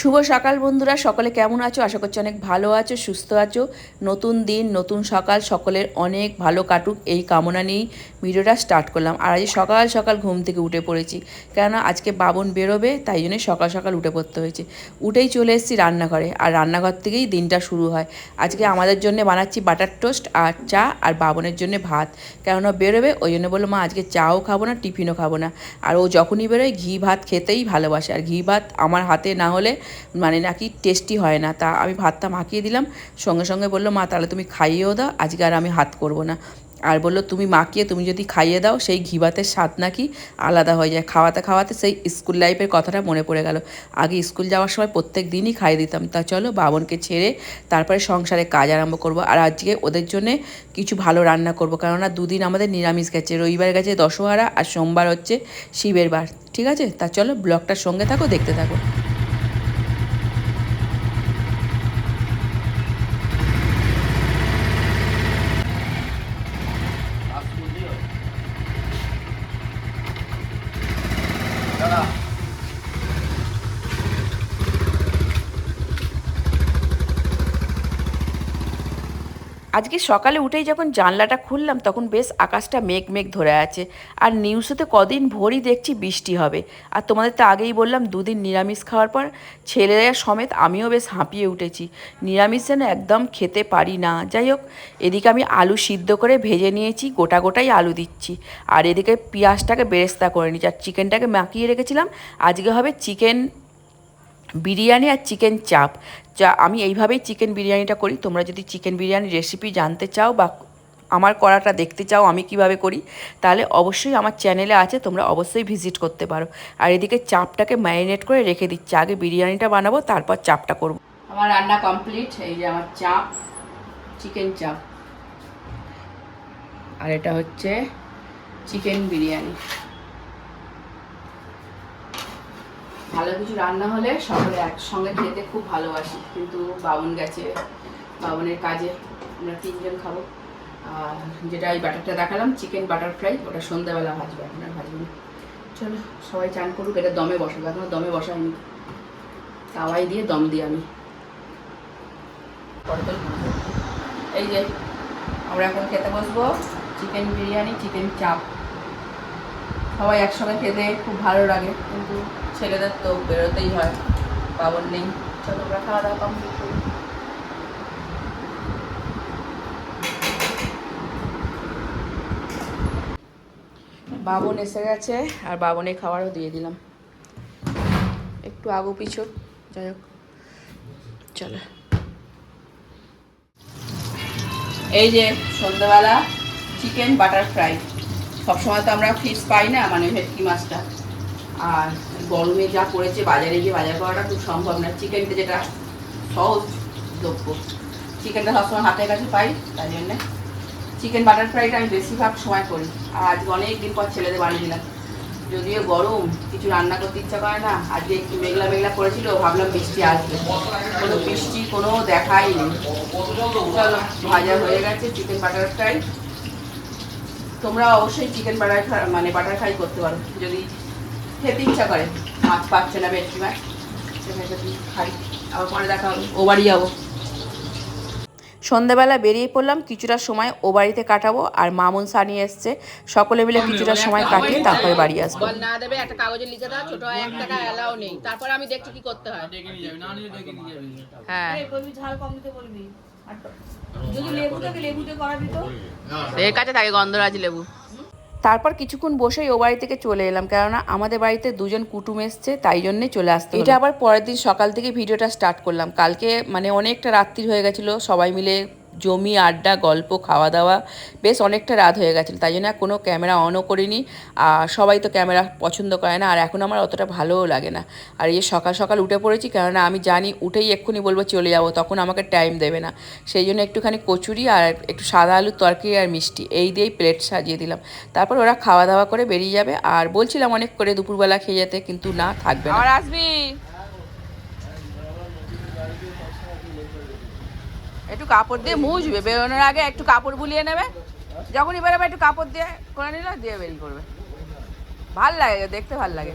শুভ সকাল বন্ধুরা, সকলে কেমন আছো? আশা করছি অনেক ভালো আছো, সুস্থ আছো। নতুন দিন, নতুন সকাল, সকলের অনেক ভালো কাটুক এই কামনা নিয়েই ভিডিওটা স্টার্ট করলাম। আর আজ সকাল সকাল ঘুম থেকে উঠে পড়েছি। কেননা আজকে বাবন বেরোবে, তাই জন্য সকাল সকাল উঠে পড়তে হয়েছে। উঠেই চলে এসেছি রান্নাঘরে, আর রান্নাঘর থেকেই দিনটা শুরু হয়। আজকে আমাদের জন্য বানাচ্ছি বাটার টোস্ট, আর চা, আর বাবনের জন্য ভাত। কেননা বেরোবে, ওই জন্য বলল, মা, আজকে চাও খাব না, টিফিনও খাব না। আর ও যখনই বেরোয়, ঘি, ভাত খেতেই ভালোবাসে। আর ঘি, ভাত আমার হাতে না হলে মানে নাকি টেস্টি হয় না। তা আমি ভাতটা মাখিয়ে দিলাম, সঙ্গে সঙ্গে বলল, মা, তাহলে তুমি খাইয়েও দাও, আজকে আর আমি হাত করব না। আর বলল, তুমি মাখিয়ে, তুমি যদি খাইয়ে দাও, সেই ঘি ভাতের স্বাদ নাকি আলাদা হয়ে যায়। খাওয়াতে খাওয়াতে সেই স্কুল লাইফের কথাটা মনে পড়ে গেল। আগে স্কুল যাওয়ার সময় প্রত্যেক দিনই খাইয়ে দিতাম। তা চলো, বাবনকে ছেড়ে তারপরে সংসারে কাজ আরম্ভ করব। আর আজকে ওদের জন্যে কিছু ভালো রান্না করব। কেননা দুদিন আমাদের নিরামিষ গেছে। রবিবার গেছে দশহারা, আর সোমবার হচ্ছে শিবের বার। ঠিক আছে? তা চলো, ব্লগটার সঙ্গে থাকো, দেখতে থাকো। আজকে সকালে উঠেই যখন জানলাটা খুললাম, তখন বেশ আকাশটা মেঘ মেঘ ধরে আছে। আর নিউজেতে কদিন ভোরই দেখছি বৃষ্টি হবে। আর তোমাদের তো আগেই বললাম, দুদিন নিরামিষ খাওয়ার পর ছেলেরা সমেত আমিও বেশ হাঁপিয়ে উঠেছি। নিরামিষ যেন একদম খেতে পারি না। যাই হোক, এদিকে আমি আলু সিদ্ধ করে ভেজে নিয়েছি, গোটা গোটাই আলু দিচ্ছি। আর এদিকে পেঁয়াজটাকে বেরেস্তা করে নিচ্ছি। আর চিকেনটাকে মাখিয়ে রেখেছিলাম। আজকে হবে চিকেন বিরিয়ানি আর চিকেন চাপ। যা আমি এইভাবেই চিকেন বিরিয়ানিটা করি। তোমরা যদি চিকেন বিরিয়ানির রেসিপি জানতে চাও বা আমার করাটা দেখতে চাও আমি কীভাবে করি, তাহলে অবশ্যই আমার চ্যানেলে আছে, তোমরা অবশ্যই ভিজিট করতে পারো। আর এদিকে চাপটাকে ম্যারিনেট করে রেখে দিচ্ছি। আগে বিরিয়ানিটা বানাবো, তারপর চাপটা করব। আমার রান্না কমপ্লিট এই যে আমার চাপ চিকেন চাপ। আর এটা হচ্ছে চিকেন বিরিয়ানি। ভালো কিছু রান্না হলে সকলে একসঙ্গে খেতে খুব ভালোবাসি। কিন্তু বাবন গেছে বাবনের কাজে আমরা তিনজন খাব। আর যেটা এই বাটারটা দেখালাম, চিকেন বাটার ফ্রাই, ওটা সন্ধ্যাবেলা ভাজবে আর ভাজবো চলো, সবাই চান করুক, এটা দমে বসাবো, এখনও দমে বসাইনি। তাওয়াই দিয়ে দম দিই আমি। এই যে, আমরা এখন খেতে বসবো। চিকেন বিরিয়ানি, চিকেন চাপ। সবাই একসঙ্গে খেতে খুব ভালো লাগে, কিন্তু ছেলেদের তো বেরোতেই হয়, বাবন নেই। চলো আমরা খাওয়া দাওয়া কমপ্লিট করি। বাবন এসে গেছে, আর বাবনে খাবারও দিয়ে দিলাম। একটু আগু পিছু, যাই হোক, চলো। এই যে সন্ধ্যাবেলা চিকেন বাটার ফ্রাই সবসময় তো আমরা ফিশ পাই না মানে ভেটকি মাছটা। আর গরমে যা পড়েছে বাজারে গিয়ে বাজার করাটা খুব সম্ভব না। চিকেনটা যেটা সহজ দ্রব্য। চিকেনটা সবসময় হাতের কাছে পাই, তাই জন্যে চিকেন বাটার ফ্রাইটা আমি বেশিরভাগ সময় করি। আর আজকে অনেক দিন পর ছেলেদের বানিয়ে দিলাম যদিও গরম, কিছু রান্না করতে ইচ্ছা করে না। আজকে একটু মেঘলা মেঘলা করেছিল, ভাবলাম বৃষ্টি আসবে। কোনো বৃষ্টি, কোনো দেখাই নেই। ভাজা হয়ে গেছে, চিকেন বাটার ফ্রাই। তোমরা অবশ্যই চিকেন বাটার মানে বাটার ফ্রাই করতে পারো। যদি খেতে ইচ্ছা করে। মাছ পাচ্ছে না ভেটকি মাছ। সেখানে খাই। আবার পরে দেখা হবে। ও বাড়ি যাব। সন্ধ্যাবেলা বেরিয়ে পড়লাম কিছুটা সময় ও বাড়িতে কাটাবো আর মামুন সানি এসছে। সকলে মিলে কিছুটা সময় কাটিয়ে তারপরে বাড়ি আসব। না দেবে একটা কাগজে লিখে দাও ছোট এক টাকা এলাও নেই। তারপরে আমি দেখছি কি করতে হয়। হ্যাঁ। এর কাছে থাকে গন্ধরাজ লেবু। তারপর কিছুক্ষণ বসেই ও বাড়ি থেকে চলে এলাম কেননা আমাদের বাড়িতে দুজন কুটুম এসছে তাই জন্যে চলে আসতে এটা আবার পরের দিন সকাল থেকে ভিডিওটা স্টার্ট করলাম। কালকে মানে অনেকটা রাত্রি হয়ে গেছিল সবাই মিলে জমি, আড্ডা, গল্প খাওয়া দাওয়া বেশ অনেকটা রাত হয়ে গেছিল। তাই জন্য আর কোনো ক্যামেরা অনও করিনি। আর সবাই তো ক্যামেরা পছন্দ করে না। আর এখন আমার অতটা ভালোও লাগে না। আর এই সকাল সকাল উঠে পড়েছি, কেননা আমি জানি উঠেই এক্ষুনি বলব চলে যাব, তখন আমাকে টাইম দেবে না। সেই জন্য একটুখানি কচুরি আর একটু সাদা আলুর তরকারি আর মিষ্টি, এই দিয়েই প্লেট সাজিয়ে দিলাম। তারপর ওরা খাওয়া দাওয়া করে বেরিয়ে যাবে। আর বলছিলাম অনেক করে দুপুরবেলা খেয়ে যেতে, কিন্তু না, থাকবে না। আবার আসবি? একটু কাপড় দিয়ে মুছবে বেরোনোর আগে একটু কাপড় বুলিয়ে নেবে। যখনই বেরোবে একটু কাপড় দিয়ে করে নিল, দিয়ে বেরিয়ে করবে ভালো লাগে, দেখতে ভালো লাগে।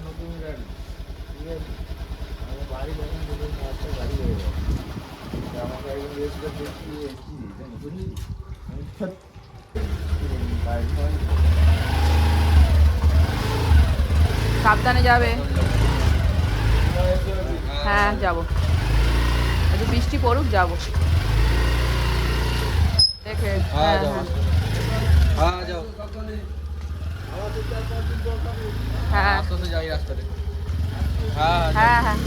সাবধানে যাবে। হ্যাঁ যাব। একটু বৃষ্টি পড়ুক, যাব। হ্যাঁ হ্যাঁ হ্যাঁ যাও। হ্যাঁ। রাস্তাতে। হ্যাঁ হ্যাঁ হ্যাঁ।